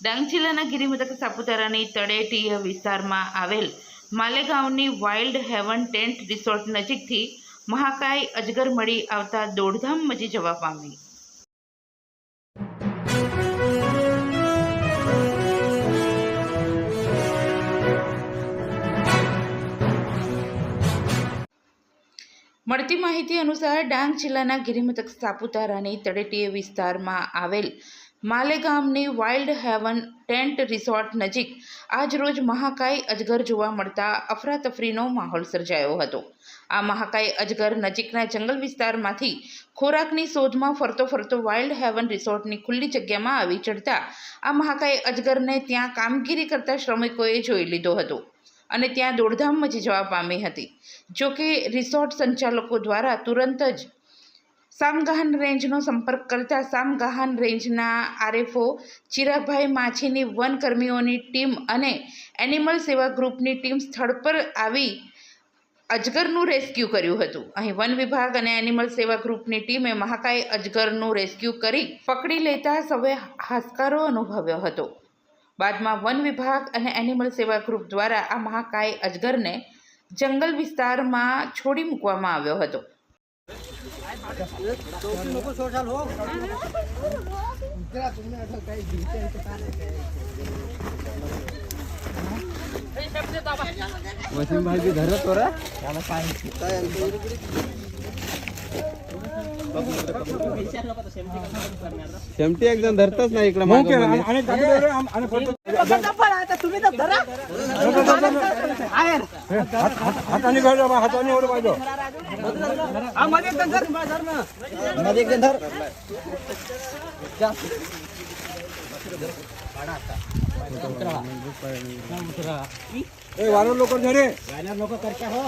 ડાંગ જિલ્લાના ગિરિમથક સાપુતારાની તળેટીય વિસ્તારમાં આવેલ માલેગાંવની વાઇલ્ડ હેવન ટેન્ટ રિસોર્ટ નજીકથી મહાકાય અજગર મળી આવતા દોડધામ મચી જવા પામી. મળતી માહિતી અનુસાર ડાંગ જિલ્લાના ગિરિમથક સાપુતારાની તળેટીય વિસ્તારમાં આવેલ માલેગામની વાઇલ્ડ હેવન ટેન્ટ રિસોર્ટ નજીક આજરોજ મહાકાય અજગર જોવા મળતા અફરાતફરીનો માહોલ સર્જાયો હતો. આ મહાકાય અજગર નજીકના જંગલ વિસ્તારમાંથી ખોરાકની શોધમાં ફરતો ફરતો વાઇલ્ડ હેવન રિસોર્ટની ખુલ્લી જગ્યામાં આવી ચડતા આ મહાકાય અજગરને ત્યાં કામગીરી કરતા શ્રમિકોએ જોઈ લીધો હતો અને ત્યાં દોડધામ મચી જવા પામી હતી. જો કે રિસોર્ટ સંચાલકો દ્વારા તુરંત જ સામગાહન રેન્જનો સંપર્ક કરતા સામગાહન રેન્જના આરએફઓ ચિરાભાઈ માછીની વનકર્મીઓની ટીમ અને એનિમલ સેવા ગ્રુપની ટીમ સ્થળ પર આવી અજગરનું રેસ્ક્યુ કર્યું હતું. અહીં વન વિભાગ અને એનિમલ સેવા ગ્રુપની ટીમે મહાકાય અજગરનું રેસ્ક્યુ કરી પકડી લેતા સૌએ હાશકારો અનુભવ્યો હતો. બાદમાં વન વિભાગ અને એનિમલ સેવા ગ્રુપ દ્વારા આ મહાકાય અજગરને જંગલ વિસ્તારમાં છોડી મૂકવામાં આવ્યો હતો. वसीम भाई भी धरत हो रहा शेमटी एक जण धरतच नाही इकडे मागं बाहेर. हाताने घर हाताने वर पाहिजे हा मध्ये एकदम धर. लोक करता हो.